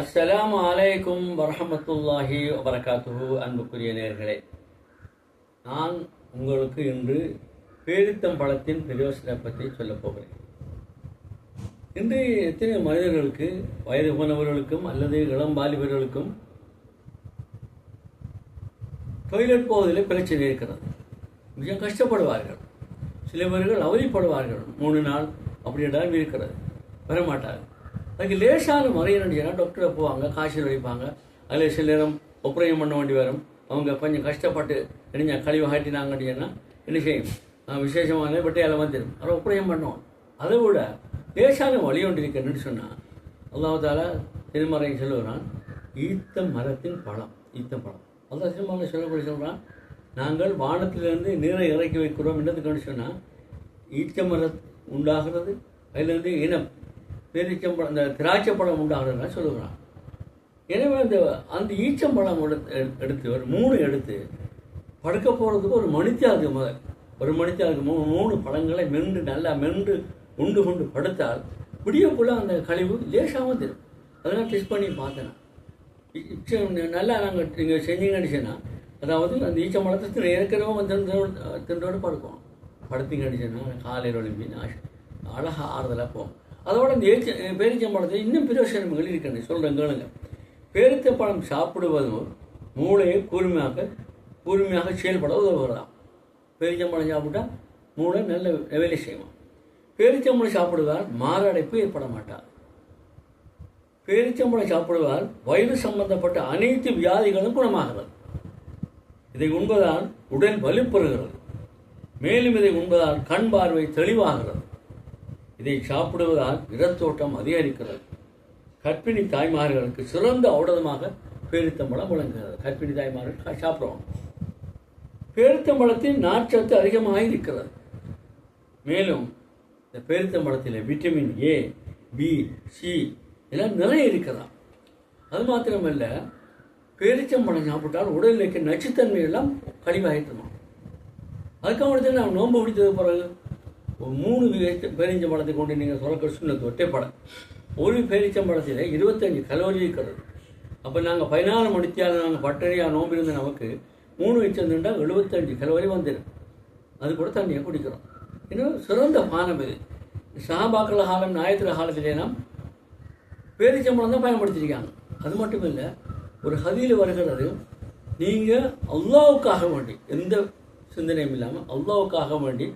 அஸ்ஸலாமு அலைக்கும் வரஹமத்துல்லாஹி வரகாத்துஹு அன்புக்குரிய நேர்களே. நான் உங்களுக்கு இன்று பேரித்தம் பழத்தின் பிரயோசனை பற்றி சொல்லப் போகிறேன். இன்று எத்தனை மனிதர்களுக்கு வயது போனவர்களுக்கும் அல்லது இளம் வாலிபர்களுக்கும் டொய்லெட் போவதில் பிரச்சனை இருக்கிறது. மிக கஷ்டப்படுவார்கள். சிலவர்கள் அவதிப்படுவார்கள். மூணு நாள் அப்படி என்றாலும் இருக்கிறது. வரமாட்டார்கள். அதுக்கு லேசான முறை என்னன்னா டாக்டரை போவாங்க காய்ச்சல் வைப்பாங்க அதில் சில நேரம் ஒப்பரையம் பண்ண வேண்டி வரும். அவங்க கொஞ்சம் கஷ்டப்பட்டு இணைஞ்ச கழிவு காட்டினாங்க அப்படின்னா என்ன செய்யும்? ஆஹ் விசேஷமான வெட்டையால் வந்துடும் அதை ஒப்புரையும் பண்ணுவோம் அதை விட லேசான வழி ஒன்று இருக்குன்னு சொன்னால் அல்லாவதால திருமறையை சொல்லுகிறான் ஈத்த மரத்தின் பழம். ஈத்த பழம். அதான் திருமலை சொல்லப்படி சொல்கிறான் நாங்கள் வானத்திலிருந்து நீரை இறக்கி வைக்கிறோம். என்னதுக்கு சொன்னால் ஈத்த மரம் உண்டாகிறது அதிலிருந்து இனம். பேரிச்சம்பழம் அந்த திராட்சைப்பழம் உண்டாகிறதுனா சொல்லுகிறான் எனவே அந்த அந்த ஈச்சம்பழம் எடுத்து எடுத்து ஒரு மூணு எடுத்து படுக்க போகிறதுக்கு ஒரு மணித்தியாருக்கு முதல் ஒரு மணித்தியாருக்கு மூணு மூணு பழங்களை மென்று நல்லா மென்று உண்டு கொண்டு படுத்தால் விடியக்குள்ள அந்த கழிவு லேசாகவும் தெரியும் அதெல்லாம் டெஸ்ட் பண்ணி பார்த்தேன் இச்ச- நல்லா நாங்கள் நீங்கள் செஞ்சீங்கன்னு அதாவது அந்த ஈச்சம்பழத்தை திரு ஏற்கனவே வந்து திண்டோடு படுக்கும் படுத்தீங்கன்னு சொன்னால் காலையில் ஒளிம்பி அழகாக ஆறுதலாக போகும் அதோட இந்த ஏச்ச இன்னும் பிரயோசனங்கள் இருக்கின்றன சொல்கிறேன் கேளுங்க. பேரிச்சம்பழம் சாப்பிடுவதும் மூளையை கூர்மையாக கூர்மையாக செயல்பட உதவுகிறதாம். பேரிச்சம்பழம் சாப்பிட்டா மூளை நல்ல வேலை செய்வோம் பேரிச்சம்பழம் சாப்பிடுவதால் மாரடைப்பு ஏற்பட மாட்டார் பேரிச்சம்பழம் சாப்பிடுவதால் வயிறு சம்பந்தப்பட்ட அனைத்து வியாதிகளும் குணமாகிறது. இதை உண்பதால் உடல் வலுப்பெறுகிறது. மேலும் இதை உண்பதால் கண் பார்வை தெளிவாகிறது. இதை சாப்பிடுவதால் இரத்தோட்டம் அதிகரிக்கிறது. கர்ப்பிணி தாய்மார்களுக்கு சிறந்த ஔடதமாக பேரித்தம்பழம் விளங்குகிறது. கர்ப்பிணி தாய்மார்கள் சாப்பிடுவோம் பேரித்தம்பழத்தின் நாற்றத்து அதிகமாக இருக்கிறது. மேலும் இந்த பேரித்தம்பழத்தில் விட்டமின் ஏ பி சி எல்லாம் நிறைய இருக்கிறதாம். அது மாத்திரமல்ல பேரிச்சம்பழம் சாப்பிட்டால் உடலில் இருக்க நச்சுத்தன்மை எல்லாம் கழிவாகிட்டுமா அதுக்காக தான் நான் நோன்பு பிடித்தது பிறகு மூணு பேரிச்சம்பழத்தை கொண்டு நீங்கள் சுரக்க சொன்னது ஒட்டைப்படம் ஒரு பேரிச்சம்பழத்தில் இருபத்தஞ்சு கலோரி இருக்கிறது அப்போ நாங்கள் பதினாலு மணித்தியால் நாங்கள் பட்டறையாக நோம்பிருந்த நமக்கு மூணு வச்சிருந்துட்டா எழுபத்தஞ்சு கலோரி வந்துடும் அது கூட தண்ணியை குடிக்கிறோம். இன்னும் சிறந்த பானம் இது. சஹாபாக்கள் காலம் நாயத்திர காலத்திலேலாம் பேரிச்சம்பழம் தான் பயன்படுத்திருக்காங்க அது மட்டும் இல்லை ஒரு ஹதியில் வருகிறது நீங்கள் அல்லாவுக்காக வேண்டி எந்த சிந்தனையும் இல்லாமல் அல்லாவுக்காக வேண்டி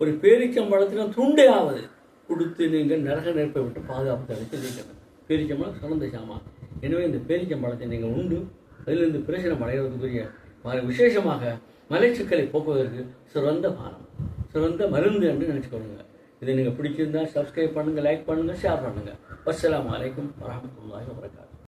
ஒரு பேரிச்சம்பழத்தில் துண்டையாவது கொடுத்து நீங்கள் நரக நெருப்பை விட்டு பாதுகாப்பு தடுத்து நீக்கணும். பேரிச்சம்பழம் சுரந்த சாமான். எனவே இந்த பேரிக்கம்பழத்தை நீங்கள் உண்டு அதிலிருந்து பிரச்சனை அடைவதற்குரிய விசேஷமாக மலைச்சுக்களை போக்குவதற்கு சிறந்த பானம். சிறந்த மருந்து என்று நினச்சிக்கொள்ளுங்க. இதை நீங்கள் பிடிச்சிருந்தா சப்ஸ்கிரைப் பண்ணுங்கள் லைக் பண்ணுங்கள் ஷேர் பண்ணுங்கள் வசலாம் அலைக்கும் வரஹ்மத்துல்லாஹி வபரகாத்துஹு